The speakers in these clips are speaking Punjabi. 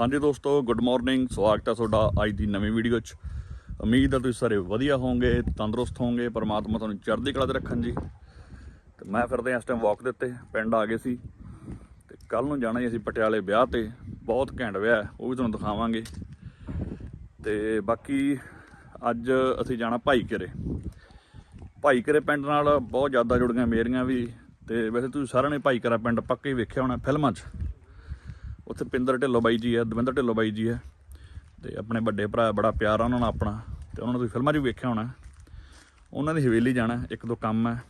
ਹਾਂਜੀ ਦੋਸਤੋ ਗੁੱਡ ਮਾਰਨਿੰਗ ਸਵਾਗਤ ਹੈ ਤੁਹਾਡਾ ਅੱਜ ਦੀ ਨਵੀਂ ਵੀਡੀਓ 'ਚ। ਉਮੀਦ ਹੈ ਤੁਸੀਂ ਸਾਰੇ ਵਧੀਆ ਹੋਵੋਗੇ, ਤੰਦਰੁਸਤ ਹੋਵੋਗੇ, ਪਰਮਾਤਮਾ ਤੁਹਾਨੂੰ ਚੜ੍ਹਦੀ ਕਲਾ 'ਚ ਰੱਖਣ ਜੀ। ਤੇ ਮੈਂ ਫਿਰਦੇ ਇਸ ਟਾਈਮ ਵਾਕ ਦੇ ਉੱਤੇ, ਪਿੰਡ ਆ ਗਏ ਸੀ। ਤੇ ਕੱਲ ਨੂੰ ਜਾਣਾ ਜੀ ਅਸੀਂ ਪਟਿਆਲੇ ਵਿਆਹ ਤੇ, ਬਹੁਤ ਘੈਂਟ ਵਿਆਹ ਉਹ ਵੀ ਤੁਹਾਨੂੰ ਦਿਖਾਵਾਂਗੇ। ਤੇ ਬਾਕੀ ਅੱਜ ਅਸੀਂ ਜਾਣਾ ਭਾਈ ਘਰੇ ਭਾਈ ਘਰੇ ਪਿੰਡ ਨਾਲ ਬਹੁਤ ਜ਼ਿਆਦਾ ਜੁੜੀਆਂ ਮੇਰੀਆਂ ਵੀ, ਤੇ ਵੈਸੇ ਤੁਸੀਂ ਸਾਰਿਆਂ ਨੇ ਭਾਈ ਘਰਾ ਪਿੰਡ ਪੱਕੇ ਹੀ ਵੇਖਿਆ ਹੋਣਾ ਫਿਲਮਾਂ 'ਚ। ਉੱਥੇ ਪਿੰਦਰ ਢਿੱਲੋਂ ਬਾਈ ਜੀ ਹੈ ਦਵਿੰਦਰ ਢਿੱਲੋਂ ਬਾਈ ਜੀ ਹੈ ਤੇ ਆਪਣੇ ਵੱਡੇ ਭਰਾ ਬੜਾ ਪਿਆਰ ਆ ਉਹਨਾਂ ਨਾਲ ਆਪਣਾ, ਤੇ ਉਹਨਾਂ ਨੂੰ ਤੁਸੀਂ ਫਿਲਮਾਂ 'ਚ ਵੀ ਵੇਖਿਆ ਹੋਣਾ। ਉਹਨਾਂ ਦੀ ਹਵੇਲੀ ਜਾਣਾ, ਇੱਕ ਦੋ ਕੰਮ ਹੈ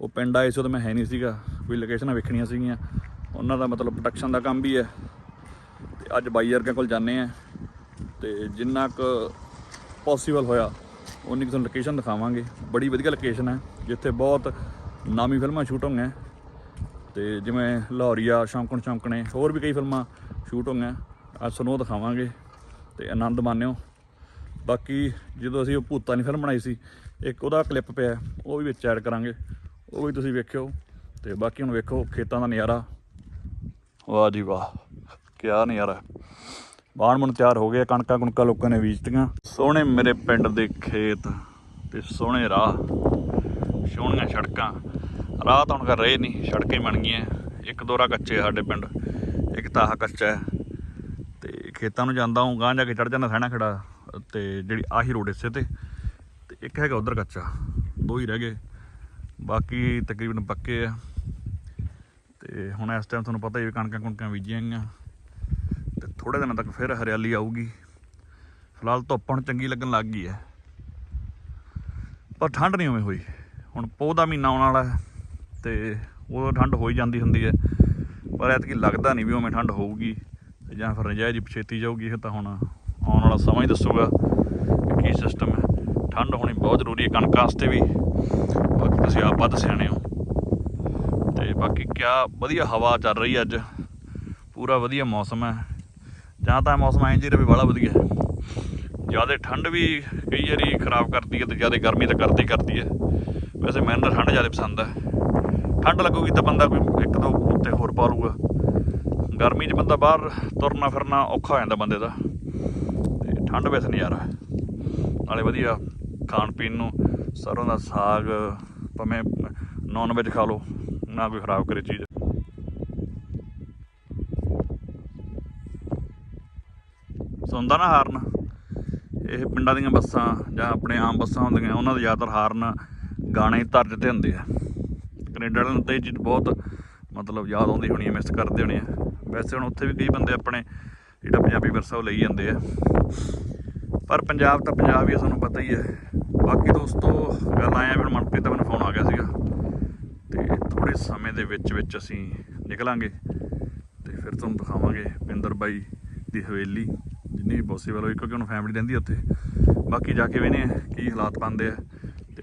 ਉਹ ਪਿੰਡ ਆਏ ਸੀ, ਉਦੋਂ ਮੈਂ ਹੈ ਨਹੀਂ ਸੀਗਾ। ਕੋਈ ਲੋਕੇਸ਼ਨਾਂ ਵੇਖਣੀਆਂ ਸੀਗੀਆਂ। ਉਹਨਾਂ ਦਾ ਮਤਲਬ ਪ੍ਰੋਡਕਸ਼ਨ ਦਾ ਕੰਮ ਵੀ ਹੈ ਤੇ ਅੱਜ ਬਾਈ ਵਰਗਿਆਂ ਕੋਲ ਜਾਂਦੇ ਆ। ਤੇ ਜਿੰਨਾ ਕੁ ਪੋਸੀਬਲ ਹੋਇਆ, ਉਨੀ ਕੁ ਤੁਹਾਨੂੰ ਲੋਕੇਸ਼ਨ ਦਿਖਾਵਾਂਗੇ। ਬੜੀ ਵਧੀਆ ਲੋਕੇਸ਼ਨ ਹੈ ਜਿੱਥੇ ਬਹੁਤ ਨਾਮੀ ਫਿਲਮਾਂ ਸ਼ੂਟ ਹੋਈਆਂ। ਤੇ ਜਿਵੇਂ ਲਾਹੌਰੀਆ ਸ਼ੌਂਕਣ ਸ਼ੌਂਕਣੇ, ਹੋਰ ਵੀ ਕਈ ਫਿਲਮਾਂ ਸ਼ੂਟ ਹੋਈਆਂ। ਅੱਜ ਤੁਹਾਨੂੰ ਉਹ ਦਿਖਾਵਾਂਗੇ ਤੇ ਆਨੰਦ ਮਾਣਿਓ। ਬਾਕੀ ਜਦੋਂ ਅਸੀਂ ਉਹ ਭੂਤਾਂ ਦੀ ਫਿਲਮ ਬਣਾਈ ਸੀ, ਇੱਕ ਉਹਦਾ ਕਲਿੱਪ ਪਿਆ, ਉਹ ਵੀ ਵਿੱਚ ਐਡ ਕਰਾਂਗੇ। ਉਹ ਵੀ ਤੁਸੀਂ ਵੇਖਿਓ ਤੇ ਬਾਕੀ ਹੁਣ ਵੇਖੋ ਖੇਤਾਂ ਦਾ ਨਜ਼ਾਰਾ। ਵਾਹ ਜੀ ਵਾਹ, ਕਿਆ ਨਜ਼ਾਰਾ। ਬਾਣ ਮਨ ਤਿਆਰ ਹੋ ਗਏ ਕਣਕਾਂ ਕੁਣਕਾਂ ਲੋਕਾਂ ਨੇ ਬੀਜਤੀਆਂ। ਸੋਹਣੇ ਮੇਰੇ ਪਿੰਡ ਦੇ ਖੇਤ ਤੇ ਸੋਹਣੇ ਰਾਹ, ਸੋਹਣੀਆਂ ਸੜਕਾਂ। ਰਾਹ ਤਾਂ ਹੁਣ ਕਰ ਰਹੇ ਨਹੀਂ, ਸੜਕਾਂ ਬਣ ਗਈਆਂ। ਇੱਕ ਦੋ ਰਾਹ ਕੱਚੇ ਸਾਡੇ ਪਿੰਡ, ਇੱਕ ਤਾਂ ਆਹ ਕੱਚਾ ਹੈ। ਤੇ ਖੇਤਾਂ ਨੂੰ ਜਾਂਦਾ ਹਾਂ ਗਾਂ ਜਾ ਕੇ ਚੜ ਜਾਂਦਾ ਸਹਿਣਾ ਖੜਾ, ਤੇ ਜਿਹੜੀ ਆਹੀ ਰੋਡ ਇਸੇ ਤੇ ਤੇ ਇੱਕ ਹੈਗਾ ਉਧਰ ਕੱਚਾ, ਦੋ ਹੀ ਰਹਿ ਗਏ। ਬਾਕੀ ਤਕਰੀਬਨ ਪੱਕੇ ਆ। ਤੇ ਹੁਣ ਇਸ ਟਾਈਮ ਤੁਹਾਨੂੰ ਪਤਾ ਹੀ ਹੈ ਕਣਕਾਂ ਕੁਣਕਾਂ ਬੀਜੀਆਂ ਗਈਆਂ। ਤੇ ਥੋੜੇ ਦਿਨਾਂ ਤੱਕ ਫਿਰ ਹਰਿਆਲੀ ਆਊਗੀ। ਫਿਲਹਾਲ ਧੁੱਪ ਹੁਣ ਚੰਗੀ ਲੱਗਣ ਲੱਗ ਗਈ ਹੈ। ਪਰ ਠੰਡ ਨਹੀਂ ਉਵੇਂ ਹੋਈ। ਹੁਣ ਪੋਹ ਦਾ ਮਹੀਨਾ ਆਉਣ ਵਾਲਾ ਹੈ। ਤੇ ਉਦੋਂ ਠੰਡ ਹੋ ਹੀ ਜਾਂਦੀ ਹੁੰਦੀ ਹੈ। ਪਰ ਐਤਕੀ ਲੱਗਦਾ ਨਹੀਂ ਵੀ ਉਵੇਂ ਠੰਡ ਹੋਊਗੀ ਤੇ ਜਾਂ ਫਿਰ ਨਜਾਇਜ਼ ਹੀ ਪਛੇਤੀ ਜਾਊਗੀ, ਇਹ ਤਾਂ ਹੁਣ ਆਉਣ ਵਾਲਾ ਸਮਾਂ ਹੀ ਦੱਸੂਗਾ ਕੀ ਸਿਸਟਮ ਹੈ। ਠੰਡ ਹੋਣੀ ਬਹੁਤ ਜ਼ਰੂਰੀ ਹੈ ਕਣਕਾਂ ਵਾਸਤੇ ਵੀ। ਬਾਕੀ ਤੁਸੀਂ ਆਪ ਵੱਧ ਸਿਆਣੇ ਹੋ। ਤੇ ਬਾਕੀ ਕਿਆ ਵਧੀਆ ਹਵਾ ਚੱਲ ਰਹੀ ਹੈ ਅੱਜ। ਪੂਰਾ ਵਧੀਆ ਮੌਸਮ ਹੈ। ਜਾਂ ਤਾਂ ਮੌਸਮ ਐਂ ਜੀ ਰਵੇ ਬੜਾ ਵਧੀਆ ਜ਼ਿਆਦਾ ਠੰਡ ਵੀ ਕਈ ਵਾਰੀ ਖਰਾਬ ਕਰਦੀ ਹੈ ਤੇ ਜ਼ਿਆਦਾ ਗਰਮੀ ਤਾਂ ਕਰਦੀ ਕਰਦੀ ਹੈ। ਵੈਸੇ ਮੈਨੂੰ ਤਾਂ ਠੰਡ ਜ਼ਿਆਦਾ ਪਸੰਦ ਹੈ। ਠੰਡ ਲੱਗੂਗੀ ਤਾਂ ਬੰਦਾ ਕੋਈ ਇੱਕ ਦੋ ਉੱਤੇ ਹੋਰ ਪਾ ਲੂਗਾ ਗਰਮੀ 'ਚ ਬੰਦਾ ਬਾਹਰ ਤੁਰਨਾ ਫਿਰਨਾ ਔਖਾ ਹੋ ਜਾਂਦਾ ਬੰਦੇ ਦਾ। ਤੇ ਠੰਡ ਵਿੱਚ ਨਜ਼ਾਰਾ ਹੈ ਨਾਲੇ ਵਧੀਆ ਖਾਣ ਪੀਣ ਨੂੰ ਸਰੋਂ ਦਾ ਸਾਗ ਭਾਵੇਂ ਨੌਨ ਵੈਜ ਖਾ ਲਓ, ਨਾ ਕੋਈ ਖਰਾਬ ਕਰੇ ਚੀਜ਼। ਸੁਣਦਾ ਨਾ ਹਾਰਨ? ਇਹ ਪਿੰਡਾਂ ਦੀਆਂ ਬੱਸਾਂ ਜਾਂ ਆਪਣੇ ਆਮ ਬੱਸਾਂ ਹੁੰਦੀਆਂ, ਉਹਨਾਂ ਦੇ ਜ਼ਿਆਦਾਤਰ ਹਾਰਨ ਗਾਣੇ ਤਰਜ ਤੇ ਹੁੰਦੇ ਆ। ਕੈਨੇਡਾ ਵਾਲਿਆਂ ਨੂੰ ਤਾਂ ਇਹ ਚੀਜ਼ ਬਹੁਤ ਮਤਲਬ ਯਾਦ ਆਉਂਦੀ ਹੋਣੀ ਹੈ ਮਿਸ ਕਰਦੇ ਹੋਣੇ ਆ। ਵੈਸੇ ਹੁਣ ਉੱਥੇ ਵੀ ਕਈ ਬੰਦੇ ਆਪਣੇ ਜਿਹੜਾ ਪੰਜਾਬੀ ਵਿਰਸਾ ਉਹ ਲਈ ਜਾਂਦੇ ਆ। ਪਰ ਪੰਜਾਬ ਤਾਂ ਪੰਜਾਬ ਹੀ ਆ ਤੁਹਾਨੂੰ ਪਤਾ ਹੀ ਹੈ ਬਾਕੀ ਦੋਸਤੋ, ਗੱਲ ਆਇਆ ਵੀ ਹੁਣ ਮਨਪ੍ਰੀਤ ਦਾ, ਮੈਨੂੰ ਫੋਨ ਆ ਗਿਆ ਸੀਗਾ। ਤੇ ਥੋੜੇ ਸਮੇਂ ਦੇ ਵਿੱਚ ਵਿੱਚ ਅਸੀਂ ਨਿਕਲਾਂਗੇ ਤੇ ਫਿਰ ਤੁਹਾਨੂੰ ਦਿਖਾਵਾਂਗੇ ਪਿੰਦਰ ਬਾਈ ਦੀ ਹਵੇਲੀ, ਜਿੰਨੀ ਵੀ ਪੋਸੀਬਲ ਹੋਈ, ਕਿਉਂਕਿ ਉਹਨੂੰ ਫੈਮਿਲੀ ਰਹਿੰਦੀ ਉੱਥੇ। ਬਾਕੀ ਜਾ ਕੇ ਵੇਨੇ ਕੀ ਹਾਲਾਤ ਬਣਦੇ ਆ।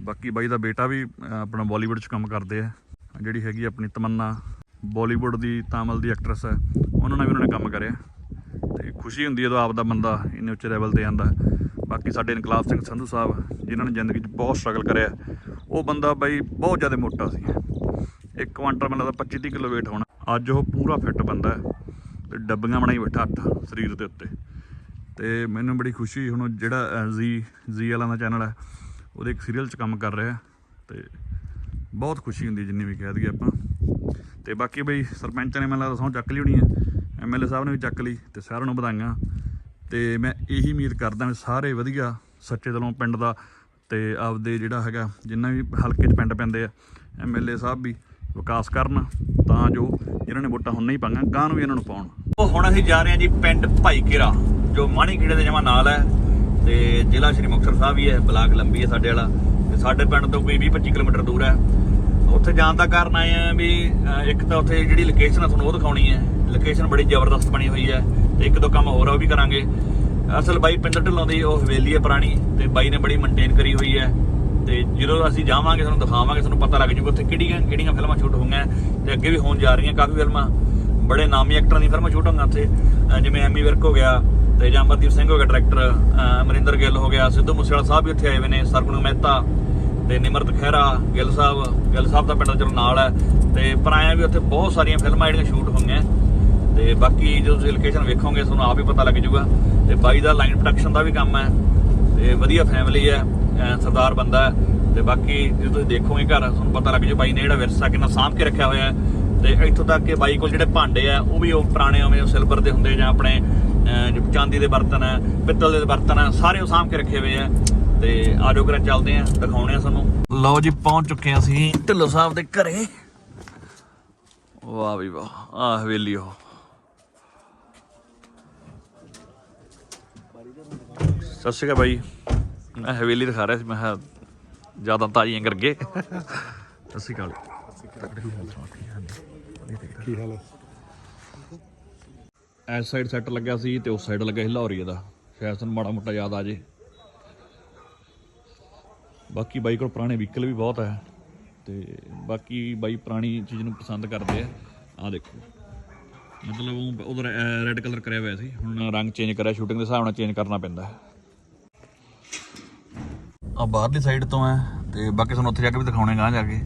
ਬਾਕੀ ਬਾਈ ਦਾ ਬੇਟਾ ਵੀ ਆਪਣਾ ਬਾਲੀਵੁੱਡ 'ਚ ਕੰਮ ਕਰਦੇ ਆ। ਜਿਹੜੀ ਹੈਗੀ ਆਪਣੀ ਤਮੰਨਾ। ਬਾਲੀਵੁੱਡ ਦੀ ਤਾਮਿਲ ਦੀ ਐਕਟਰੈਸ ਹੈ ਉਹਨਾਂ ਨਾਲ ਵੀ ਉਹਨਾਂ ਨੇ ਕੰਮ ਕਰਿਆ। ਤੇ ਖੁਸ਼ੀ ਹੁੰਦੀ ਹੈ ਜਦੋਂ ਆਪਦਾ ਬੰਦਾ ਇੰਨੇ ਉੱਚੇ ਲੈਵਲ ਤੇ ਆਂਦਾ। ਬਾਕੀ ਸਾਡੇ ਇਨਕਲਾਬ ਸਿੰਘ ਸੰਧੂ ਸਾਹਿਬ, ਜਿਨ੍ਹਾਂ ਨੇ ਜ਼ਿੰਦਗੀ 'ਚ ਬਹੁਤ ਸਟਰਗਲ ਕਰਿਆ। ਉਹ ਬੰਦਾ ਬਾਈ ਬਹੁਤ ਜ਼ਿਆਦਾ ਮੋਟਾ ਸੀ। ਇੱਕ ਕੁਆਂਟਲ ਮੈਨੂੰ ਲੱਗਦਾ 25 ਕਿਲੋ weight ਹੋਣਾ। ਅੱਜ ਉਹ ਪੂਰਾ ਫਿੱਟ ਬੰਦਾ ਹੈ। ਤੇ ਡੱਬੀਆਂ ਬਣਾਈ ਬੈਠਾ ਅੱਠ ਸਰੀਰ ਦੇ ਉੱਤੇ। ਤੇ ਮੈਨੂੰ ਬੜੀ ਖੁਸ਼ੀ, ਹੁਣ ਜਿਹੜਾ ਜ਼ੀ ਜ਼ੀ ਵਾਲਾ ਦਾ ਚੈਨਲ ਹੈ। ਉਹਦੇ ਇੱਕ ਸੀਰੀਅਲ 'ਚ ਕੰਮ ਕਰ ਰਿਹਾ ਤੇ ਬਹੁਤ ਖੁਸ਼ੀ ਹੁੰਦੀ ਜਿੰਨੀ ਵੀ ਕਹਿ ਦਈਏ ਆਪਾਂ। ਤੇ ਬਾਕੀ ਬਈ ਸਰਪੰਚ ਨੇ ਮੈਨੂੰ ਲੱਗਦਾ ਸਹੁੰ ਚੱਕ ਲਈ ਹੋਣੀ ਹੈ ਐਮਐਲਏ ਸਾਹਿਬ ਨੇ ਵੀ ਚੱਕ ਲਈ ਤੇ ਸਾਰਿਆਂ ਨੂੰ ਵਧਾਈਆਂ। ਤੇ ਮੈਂ ਇਹੀ ਉਮੀਦ ਕਰਦਾ ਵੀ ਸਾਰੇ ਵਧੀਆ ਸੱਚੇ ਦਿਲੋਂ ਪਿੰਡ ਦਾ ਤੇ ਆਪਦੇ ਜਿਹੜਾ ਹੈਗਾ ਜਿੰਨਾ ਵੀ ਹਲਕੇ 'ਚ ਪਿੰਡ ਪੈਂਦੇ ਆ ਐਮਐਲਏ ਸਾਹਿਬ ਵੀ ਵਿਕਾਸ ਕਰਨ ਤਾਂ ਜੋ ਜਿਨ੍ਹਾਂ ਨੇ ਵੋਟਾਂ ਹੁਣ ਨਹੀਂ ਪਾਈਆਂ ਗਾਂ ਨੂੰ ਵੀ ਇਹਨਾਂ ਨੂੰ ਪਾਉਣ। ਉਹ ਹੁਣ ਅਸੀਂ ਜਾ ਰਹੇ ਹਾਂ ਜੀ ਪਿੰਡ ਭਾਈਕੇਰਾ, ਜੋ ਮਾਣੀ ਖੇੜੇ ਦੇ ਜਮਾ ਨਾਲ ਹੈ। ਤੇ ਜ਼ਿਲ੍ਹਾ ਸ਼੍ਰੀ ਮੁਕਤਸਰ ਸਾਹਿਬ ਹੀ ਹੈ ਬਲਾਕ ਲੰਬੀ ਹੈ ਸਾਡੇ ਵਾਲਾ। ਤੇ ਸਾਡੇ ਪਿੰਡ ਤੋਂ ਕੋਈ 20-25 ਕਿਲੋਮੀਟਰ ਦੂਰ ਹੈ। ਉੱਥੇ ਜਾਣ ਦਾ ਕਾਰਨ ਆਏ ਆ ਵੀ ਇੱਕ ਤਾਂ ਉੱਥੇ ਜਿਹੜੀ ਲੋਕੇਸ਼ਨ ਆ ਤੁਹਾਨੂੰ ਉਹ ਦਿਖਾਉਣੀ ਹੈ। ਲੋਕੇਸ਼ਨ ਬੜੀ ਜ਼ਬਰਦਸਤ ਬਣੀ ਹੋਈ ਹੈ ਤੇ ਇੱਕ ਦੋ ਕੰਮ ਹੋਰ ਉਹ ਵੀ ਕਰਾਂਗੇ। ਅਸਲ ਬਾਈ ਪਿੰਡ ਢਿੱਲੋਂ ਦੀ ਉਹ ਹਵੇਲੀ ਹੈ ਪੁਰਾਣੀ ਤੇ ਬਾਈ ਨੇ ਬੜੀ ਮੇਨਟੇਨ ਕਰੀ ਹੋਈ ਹੈ। ਤੇ ਜਦੋਂ ਅਸੀਂ ਜਾਵਾਂਗੇ, ਤੁਹਾਨੂੰ ਦਿਖਾਵਾਂਗੇ, ਤੁਹਾਨੂੰ ਪਤਾ ਲੱਗ ਜੂਗਾ ਉੱਥੇ ਕਿਹੜੀਆਂ ਕਿਹੜੀਆਂ ਫਿਲਮਾਂ ਸ਼ੂਟ ਹੋਈਆਂ ਤੇ ਅੱਗੇ ਵੀ ਹੋਣ ਜਾ ਰਹੀਆਂ ਕਾਫੀ ਫਿਲਮਾਂ। ਬੜੇ ਨਾਮੀ ਐਕਟਰਾਂ ਦੀਆਂ ਫਿਲਮਾਂ ਸ਼ੂਟ ਹੋਈਆਂ ਉੱਥੇ। ਜਿਵੇਂ ਐਮੀ ਵਿਰਕ ਹੋ ਗਿਆ ਤੇ ਜਾਂ ਅਮਰਦੀਪ ਸਿੰਘ ਹੋ ਗਿਆ ਡਾਇਰੈਕਟਰ ਅਮਰਿੰਦਰ ਗਿੱਲ ਹੋ ਗਿਆ, ਸਿੱਧੂ ਮੂਸੇਵਾਲਾ ਸਾਹਿਬ ਵੀ ਉੱਥੇ ਆਏ ਹੋਏ ਨੇ, ਸਰਗੁਣ ਮਹਿਤਾ ਤੇ ਨਿਮਰਤ ਖਹਿਰਾ, ਗਿੱਲ ਸਾਹਿਬ ਗਿੱਲ ਸਾਹਿਬ ਦਾ ਪਿੰਡ ਚਲੋ ਨਾਲ ਹੈ ਤੇ ਪਰ ਵੀ ਉੱਥੇ ਬਹੁਤ ਸਾਰੀਆਂ ਫਿਲਮਾਂ ਜਿਹੜੀਆਂ ਸ਼ੂਟ ਹੋਈਆਂ। ਤੇ ਬਾਕੀ ਜਦੋਂ ਤੁਸੀਂ ਲੋਕੇਸ਼ਨ ਵੇਖੋਗੇ ਤੁਹਾਨੂੰ ਆਪ ਹੀ ਪਤਾ ਲੱਗ ਜਾਊਗਾ। ਤੇ ਬਾਈ ਦਾ ਲਾਈਨ ਪ੍ਰੋਡਕਸ਼ਨ ਦਾ ਵੀ ਕੰਮ ਹੈ ਤੇ ਵਧੀਆ ਫੈਮਿਲੀ ਹੈ ਸਰਦਾਰ ਬੰਦਾ ਹੈ। ਤੇ ਬਾਕੀ ਜੇ ਤੁਸੀਂ ਦੇਖੋਗੇ ਘਰ, ਤੁਹਾਨੂੰ ਪਤਾ ਲੱਗ ਜਾਊ ਬਾਈ ਨੇ ਜਿਹੜਾ ਵਿਰਸਾ ਕਿੰਨਾ ਸਾਂਭ ਕੇ ਰੱਖਿਆ ਹੋਇਆ ਹੈ। ਤੇ ਇੱਥੋਂ ਤੱਕ ਕਿ ਬਾਈ ਕੋਲ ਜਿਹੜੇ ਭਾਂਡੇ ਆ, ਉਹ ਵੀ ਉਹ ਪੁਰਾਣੇ ਉਵੇਂ ਸਿਲਵਰ ਦੇ ਹੁੰਦੇ ਜਾਂ ਆਪਣੇ ਚਾਂਦੀ ਦੇ ਬਰਤਨ ਹੈ ਪਿੱਤਲ ਦੇ ਬਰਤਨ ਹੈ ਸਾਰੇ ਉਹ ਸਾਂਭ ਕੇ ਰੱਖੇ ਹੋਏ ਆ। ਤੇ ਆਜੋ ਕਰਾਂ ਚੱਲਦੇ ਆ, ਦਿਖਾਉਣੇ ਆ ਤੁਹਾਨੂੰ। ਲਓ ਜੀ, ਪਹੁੰਚ ਚੁੱਕੇ ਆ ਅਸੀਂ ਢਿੱਲੋਂ ਸਾਹਿਬ ਦੇ ਘਰੇ। ਵਾਹ ਵੀ ਵਾਹ ਆ ਹਵੇਲੀ ਉਹ। ਸਤਿ ਸ਼੍ਰੀ ਅਕਾਲ ਬਾਈ। ਮੈਂ ਹਵੇਲੀ ਦਿਖਾ ਰਿਹਾ ਸੀ, ਮੈਂ ਕਿਹਾ ਜ਼ਿਆਦਾ ਤਾਜ਼ੀਆਂ ਕਰਕੇ। ਸਤਿ ਸ਼੍ਰੀ ਅਕਾਲ। ਕੀ ਹਾਲ ਹੈ? ਐਸ ਸਾਈਡ ਸੈੱਟ ਲੱਗਿਆ ਸੀ ਤੇ ਉਸ ਸਾਈਡ ਲੱਗਿਆ ਸੀ ਲਾਹੌਰੀ ਦਾ। ਸ਼ਾਇਦ ਤੁਹਾਨੂੰ ਮਾੜਾ ਮੋਟਾ ਯਾਦ ਆ ਜੇ। ਬਾਕੀ ਬਾਈ ਕੋਲ ਪੁਰਾਣੇ ਵਹੀਕਲ ਵੀ ਬਹੁਤ ਹੈ ਤੇ ਬਾਕੀ ਬਾਈ ਪੁਰਾਣੀ ਚੀਜ਼ ਨੂੰ ਪਸੰਦ ਕਰਦੇ ਆ। ਆ ਦੇਖੋ। ਮਤਲਬ ਉਹ ਉਧਰ ਰੈੱਡ ਕਲਰ ਕਰਿਆ ਹੋਇਆ ਸੀ। ਹੁਣ ਰੰਗ ਚੇਂਜ ਕਰਿਆ ਸ਼ੂਟਿੰਗ ਦੇ ਹਿਸਾਬ ਨਾਲ ਚੇਂਜ ਕਰਨਾ ਪੈਂਦਾ ਆ ਬਾਹਰਲੀ ਸਾਈਡ ਤੋਂ ਹੈ ਤੇ ਬਾਕੀ ਤੁਹਾਨੂੰ ਉੱਥੇ ਜਾ ਕੇ ਵੀ ਦਿਖਾਉਣੇ ਗਾਂ ਜਾ ਕੇ।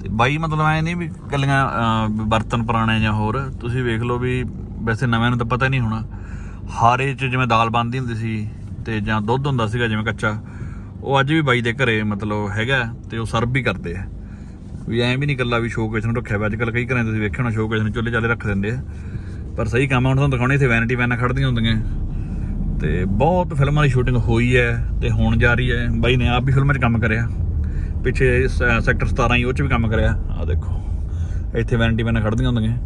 ਤੇ ਬਾਈ, ਮਤਲਬ ਐ ਨਹੀਂ ਵੀ ਕੱਲੀਆਂ ਬਰਤਨ ਪੁਰਾਣੇ ਜਾਂ ਹੋਰ, ਤੁਸੀਂ ਵੇਖ ਲਓ ਵੀ ਵੈਸੇ ਨਵਿਆਂ ਨੂੰ ਤਾਂ ਪਤਾ ਨਹੀਂ ਹੋਣਾ। ਹਾਰੇ ਚ ਜਿਵੇਂ ਦਾਲ ਬਣਦੀ ਹੁੰਦੀ ਸੀ ਤੇ ਜਾਂ ਦੁੱਧ ਹੁੰਦਾ ਸੀਗਾ, ਜਿਵੇਂ ਕੱਚਾ, ਉਹ ਅੱਜ ਵੀ ਬਾਈ ਦੇ ਘਰੇ ਮਤਲਬ ਹੈਗਾ ਤੇ ਉਹ ਸਰਵ ਵੀ ਕਰਦੇ ਆ। ਵੀ ਐਂ ਵੀ ਨਹੀਂ ਕੱਲਾ ਵੀ ਸ਼ੋਕੇਸ ਨੂੰ ਰੱਖਿਆ ਵਾ। ਅੱਜ ਕੱਲ ਕਈ ਘਰਾਂ ਤੁਸੀਂ ਵੇਖਿਆ ਹੋਣਾ ਸ਼ੋਕੇਸ ਨੂੰ ਚੁੱਲ੍ਹੇ ਚਾਲੇ ਰੱਖ ਦਿੰਦੇ ਆ। ਪਰ ਸਹੀ ਕੰਮ ਹੁਣ ਤੁਹਾਨੂੰ ਦਿਖਾਉਣੇ, ਇੱਥੇ ਵੈਨਿਟੀ ਵੈਨਾਂ ਖੜਦੀਆਂ ਹੁੰਦੀਆਂ। ਤੇ ਬਹੁਤ ਫਿਲਮਾਂ ਦੀ ਸ਼ੂਟਿੰਗ ਹੋਈ ਹੈ ਤੇ ਹੋਣ ਜਾ ਰਹੀ ਹੈ। ਬਾਈ ਨੇ ਆਪ ਵੀ ਫਿਲਮਾਂ 'ਚ ਕੰਮ ਕਰਿਆ। ਪਿੱਛੇ ਸ- ਸੈਕਟਰ 17 ਹੀ, ਉਹ 'ਚ ਵੀ ਕੰਮ ਕਰਿਆ। ਆ ਦੇਖੋ। ਇੱਥੇ ਵੈਨਿਟੀ ਵੈਨਾਂ ਖੜਦੀਆਂ ਹੁੰਦੀਆਂ।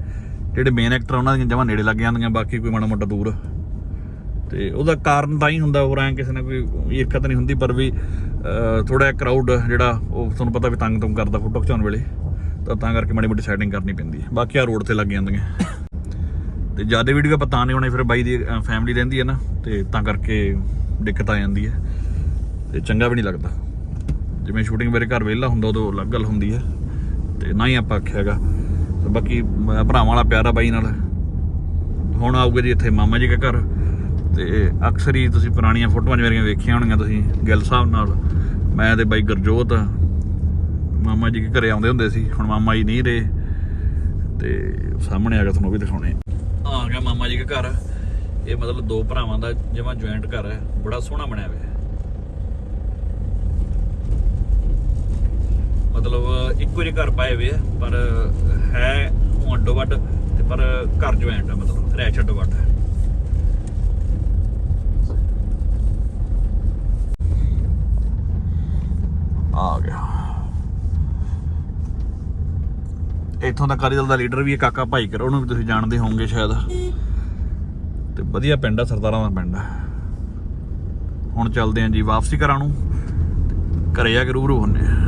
ਜਿਹੜੇ ਮੇਨ ਐਕਟਰ ਉਹਨਾਂ ਦੀਆਂ ਜਮਾਂ ਨੇੜੇ ਲੱਗ ਜਾਂਦੀਆਂ, ਬਾਕੀ ਕੋਈ ਮਾੜਾ ਮੋਟਾ ਦੂਰ। ਤੇ ਉਹਦਾ ਕਾਰਨ ਤਾਂ ਹੀ ਹੁੰਦਾ ਹੋਰ ਐਂ ਕਿਸੇ ਨਾਲ ਕੋਈ ਈਰਖਤ ਨਹੀਂ ਹੁੰਦੀ, ਪਰ ਵੀ ਥੋੜਾ ਜਿਹਾ ਕਰਾਊਡ ਜਿਹੜਾ, ਉਹ ਤੁਹਾਨੂੰ ਪਤਾ ਵੀ ਤੰਗ ਤੁੰਗ ਕਰਦਾ ਫੋਟੋ ਖਿਚਾਉਣ ਵੇਲੇ। ਤਾਂ ਤਾਂ ਕਰਕੇ ਮਾੜੀ ਮੋਟੀ ਸਾਈਡਿੰਗ ਕਰਨੀ ਪੈਂਦੀ ਹੈ। ਬਾਕੀ ਆ ਰੋਡ ਤੇ ਲੱਗ ਜਾਂਦੀਆਂ। ਤੇ ਜ਼ਿਆਦਾ ਵੀਡੀਓ ਪਤਾ ਨਹੀਂ ਹੋਣੇ ਫਿਰ ਬਾਈ ਦੀ ਫੈਮਿਲੀ ਰਹਿੰਦੀ ਹੈ ਨਾ, ਤੇ ਤਾਂ ਕਰਕੇ ਦਿੱਕਤ ਆ ਜਾਂਦੀ ਹੈ। ਤੇ ਚੰਗਾ ਵੀ ਨਹੀਂ ਲੱਗਦਾ। ਜਿਵੇਂ ਸ਼ੂਟਿੰਗ ਮੇਰੇ ਘਰ ਵਿਹਲਾ ਹੁੰਦਾ, ਉਦੋਂ ਅਲੱਗ ਗੱਲ ਹੁੰਦੀ ਹੈ। ਤੇ ਨਾ ਹੀ ਆਪਾਂ ਆਖਿਆਗਾ ਤੇ ਬਾਕੀ ਭਰਾਵਾਂ ਵਾਲਾ ਪਿਆਰਾ ਬਾਈ ਨਾਲ ਹੁਣ ਆਊਗਾ ਜੀ ਇੱਥੇ ਮਾਮਾ ਜੀ ਦੇ ਘਰ। ਤੇ ਅਕਸਰ ਹੀ ਤੁਸੀਂ ਪੁਰਾਣੀਆਂ ਫੋਟੋਆਂ ਜਿਹੜੀਆਂ ਵੇਖੀਆਂ ਹੋਣਗੀਆਂ ਤੁਸੀਂ ਗਿੱਲ ਸਾਹਿਬ ਨਾਲ। ਮੈਂ ਤੇ ਬਾਈ ਗੁਰਜੋਤ, ਮਾਮਾ ਜੀ ਦੇ ਘਰੇ ਆਉਂਦੇ ਹੁੰਦੇ ਸੀ, ਹੁਣ ਮਾਮਾ ਜੀ ਨਹੀਂ ਰਹੇ। ਤੇ ਸਾਹਮਣੇ ਆ ਗਿਆ ਤੁਹਾਨੂੰ ਉਹ ਵੀ ਦਿਖਾਉਣੇ। ਆ ਗਿਆ ਮਾਮਾ ਜੀ ਦੇ ਘਰ। ਇਹ ਮਤਲਬ ਦੋ ਭਰਾਵਾਂ ਦਾ ਜਿਵੇਂ ਜੁਆਇੰਟ ਘਰ ਹੈ, ਬੜਾ ਸੋਹਣਾ ਬਣਿਆ ਹੋਇਆ ਹੈ। ਮਤਲਬ ਇੱਕੋ ਜਿਹੇ ਘਰ ਪਾਏ ਹੋਏ ਆ, ਪਰ ਹੈ ਉਹ ਅੱਡੋ ਵੱਡ ਤੇ ਪਰ ਘਰ ਜੁਆਇੰਟ ਆ, ਮਤਲਬ ਰਹਿ ਛੱਡੋ ਵੱਡ। ਹੈ ਆ ਗਿਆ। ਇੱਥੋਂ ਦਾ ਕਾਰੀਦਲ ਦਾ ਲੀਡਰ ਵੀ ਹੈ, ਕਾਕਾ ਭਾਈ ਕਰ, ਉਹਨੂੰ ਵੀ ਤੁਸੀਂ ਜਾਣਦੇ ਹੋਵੋਗੇ ਸ਼ਾਇਦ। ਤੇ ਵਧੀਆ ਪਿੰਡ ਆ, ਸਰਦਾਰਾਂ ਦਾ ਪਿੰਡ ਆ। ਹੁਣ ਚੱਲਦੇ ਆਂ ਜੀ ਵਾਪਸੀ ਘਰਾਂ ਨੂੰ। ਤੇ ਘਰੇ ਆ ਕੇ ਰੂਬਰੂ ਹੁੰਨੇ ਆ।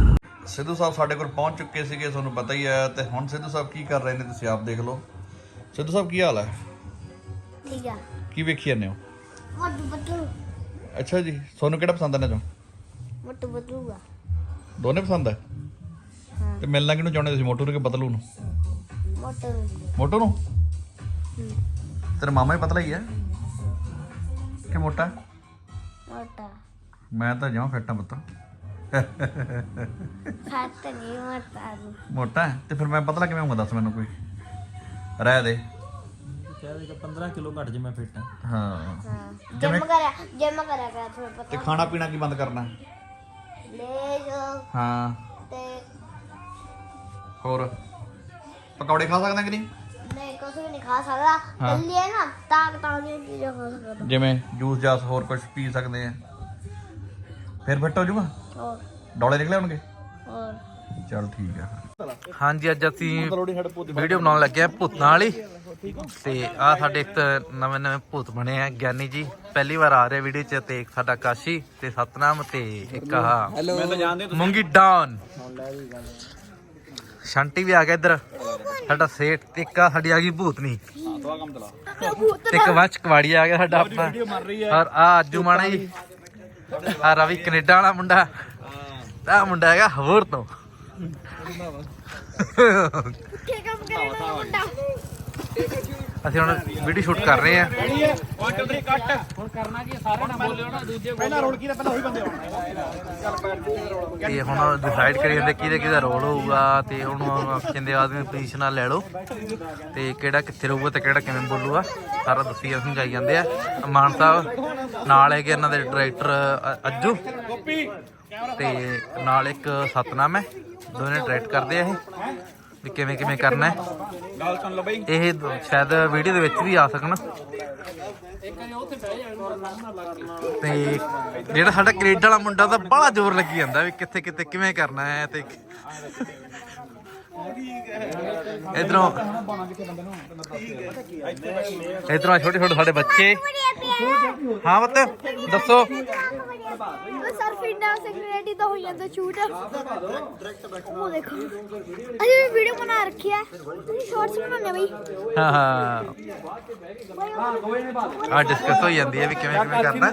ਸਿੱਧੂ ਸਾਹਿਬ ਸਾਡੇ ਕੋਲ ਪਹੁੰਚ ਚੁੱਕੇ ਸੀਗੇ ਤੁਹਾਨੂੰ ਪਤਾ ਹੀ ਹੈ ਤੇ ਹੁਣ ਸਿੱਧੂ ਸਾਹਿਬ ਕੀ ਕਰ ਰਹੇ ਨੇ ਤੁਸੀਂ ਆਪ ਦੇਖ ਲਓ। ਸਿੱਧੂ ਸਾਹਿਬ ਕੀ ਹਾਲ ਹੈ? ਠੀਕ ਆ। ਕੀ ਵੇਖੀ ਜਾਂਦੇ ਹੋ? ਮੋਟੂ ਬਤੂ ਅੱਛਾ ਜੀ ਤੁਹਾਨੂੰ ਕਿਹੜਾ ਪਸੰਦ ਹੈ ਨਾ ਚੋਂ? ਮੋਟੂ ਬਤੂ ਆ। ਦੋਨੇ ਪਸੰਦ ਹੈ? ਤੇ ਮਿਲਣਾ ਕਿਹਨੂੰ ਚਾਹੁੰਦੇ ਤੁਸੀਂ ਮੋਟੂ ਨੂੰ ਕਿ ਬਦਲੂ ਨੂੰ? ਮੋਟੂ ਮੋਟੂ ਨੂੰ? ਤੇਰਾ ਮਾਮਾ ਹੀ ਪਤਲਾ ਹੀ ਹੈ? ਕਿ ਮੋਟਾ? ਮੋਟਾ। ਮੈਂ ਤਾਂ ਜਮਾਂ ਫਿੱਟ ਪੁੱਤ। ਨਹੀਂ ਮੋਟਾ ਨੂੰ। ਮੋਟਾ ਹੈ? ਤੇ ਫਿਰ ਮੈਂ ਪਤਲਾ ਕਿਵੇਂ ਹੋਊਗਾ ਦੱਸ ਮੈਨੂੰ ਕੋਈ। ਰਹਿ ਦੇ। ਕਹਿ ਦੇਗਾ 15 ਕਿਲੋ ਘਟ ਜੇ ਮੈਂ ਫਿੱਟ ਹਾਂ। ਹਾਂ। ਹਾਂ। ਜਿਮ ਕਰਿਆ ਜਿਮ ਕਰਿਆ ਕਰ ਥੋੜਾ ਤੇ ਪਤਾ ਖਾਣਾ ਪੀਣਾ ਕੀ ਬੰਦ ਕਰਨਾ? ਲੈ ਜੋ। ਹਾਂ। ਤੇ ਹੋਰ? ਪਕੌੜੇ ਖਾ ਸਕਦਾ ਕਿ ਨਹੀਂ? ਨਹੀਂ ਕੁਝ ਵੀ ਨਹੀਂ ਖਾ ਸਕਦਾ। ਹਾਂ। ਦਿੱਲੀ ਹੈ ਨਾ ਤਾਕ ਤਾਕ ਦੀਆਂ ਚੀਜ਼ਾਂ ਖਾ ਸਕਦਾ। ਜਿਵੇਂ ਜੂਸ ਜਾਸ ਹੋਰ ਕੁਝ ਪੀ ਸਕਦੇ ਆ। ਫਿਰ ਫਿੱਟ ਹੋ ਜਾਊਗਾ? ਹੋਰ। ਡੋਲੇ ਨਿਕਲੇ ਹੋਣਗੇ? ਹੋਰ। ਚਲ ਠੀਕ ਆ ਹਾਂਜੀ ਅੱਜ ਅਸੀਂ ਵੀਡੀਓ ਬਣਾਉਣ ਲੱਗੇ ਆ ਭੂਤਾਂ ਵਾਲੀ। ਤੇ ਆ ਸਾਡੇ ਇੱਕ ਨਵੇਂ ਨਵੇਂ ਭੂਤ ਬਣੇ ਆ ਗਿਆਨੀ ਜੀ। ਪਹਿਲੀ ਵਾਰ ਆ ਰਹੇ ਵੀਡੀਓ 'ਚ ਤੇ ਇੱਕ ਸਾਡਾ ਕਾਸ਼ੀ ਤੇ ਸਤਨਾਮ ਤੇ ਇੱਕ ਆ ਮੁੰਗੀ ਡਾਨ। ਸ਼ੰਟੀ ਵੀ ਆ ਗਿਆ ਇੱਧਰ। ਸਾਡਾ ਸੇਠ ਤੇ ਇੱਕ ਆ ਸਾਡੀ ਆ ਗਈ ਭੂਤਨੀ ਤੇ ਇੱਕ ਵੰਸ਼ ਕਵਾੜੀ ਆ ਗਿਆ ਸਾਡਾ ਆਪਣਾ। ਔਰ ਆ ਆਜੂ ਮਾਣਾ ਜੀ। ਆ ਰਵੀ ਕੈਨੇਡਾ ਵਾਲਾ ਮੁੰਡਾ। ਆ ਮੁੰਡਾ ਹੈਗਾ ਹੋਰ ਤੋਂ। ਕੀ ਕੰਮ ਕਰੇਗਾ ਮੁੰਡਾ? ਅਸੀਂ ਹੁਣ ਵੀਡੀਓ ਸ਼ੂਟ ਕਰ ਰਹੇ ਹਾਂ। ਤੇ ਹੁਣ ਡਿਸਾਈਡ ਕਰੀ ਜਾਂਦੇ ਕਿਹਦੇ ਕਿਹਦਾ ਰੋਲ ਹੋਊਗਾ ਤੇ ਹੁਣ ਕਹਿੰਦੇ ਆਦਮੀ ਪੋਜੀਸ਼ਨ ਨਾਲ ਲੈ ਲਓ ਤੇ ਕਿਹੜਾ ਕਿੱਥੇ ਰਹੂਗਾ ਤੇ ਕਿਹੜਾ ਕਿਵੇਂ ਬੋਲੂਗਾ। ਸਾਰਾ ਦੱਸੀ ਸਮਝਾਈ ਜਾਂਦੇ ਆ। ਮਾਨ ਸਾਹਿਬ ਨਾਲ ਹੈਗੇ ਇਹਨਾਂ ਦੇ ਡਾਇਰੈਕਟਰ ਅੱਜੂ। ਤੇ ਨਾਲ ਇੱਕ ਸਤਨਾਮ ਹੈ। ਦੋਨੇ ਡਾਇਰੈਕਟ ਕਰਦੇ ਆ ਇਹ। ਵੀ ਕਿਵੇਂ ਕਿਵੇਂ ਕਰਨਾ ਹੈ। ਗੱਲ ਸੁਣ ਲਓ ਬਈ। ਇਹ ਸ਼ਾਇਦ ਵੀਡੀਓ ਦੇ ਵਿੱਚ ਵੀ ਆ ਸਕਣ। ਤੇ ਜਿਹੜਾ ਸਾਡਾ ਕੈਨੇਡਾ ਵਾਲਾ ਮੁੰਡਾ ਤਾਂ ਬੜਾ ਜ਼ੋਰ ਲੱਗੀ ਜਾਂਦਾ ਵੀ ਕਿੱਥੇ ਕਿੱਥੇ ਕਿਵੇਂ ਕਰਨਾ ਹੈ ਤੇ ਇਧਰੋਂ। ਇਧਰੋਂ ਛੋਟੇ ਛੋਟੇ ਸਾਡੇ ਬੱਚੇ। ਹਾਂ ਬੱਤ ਦੱਸੋ। ਸਰ ਫਿੰਡਾ ਸੈਕਟਰੀ ਤਾਂ ਹੋ ਜਾਂਦਾ ਸ਼ੂਟ ਉਹ ਦੇਖੋ। ਅਸੀਂ ਵੀਡੀਓ ਬਣਾ ਰੱਖੀ ਹੈ ਤੁਸੀਂ ਸ਼ਾਰਟਸ ਬਣਾਉਣੇ ਬਈ? ਹਾਂ ਹਾਂ। ਆ ਡਿਸਕਸ ਹੋ ਜਾਂਦੀ ਹੈ ਵੀ ਕਿਵੇਂ ਕਿਵੇਂ ਕਰਨਾ।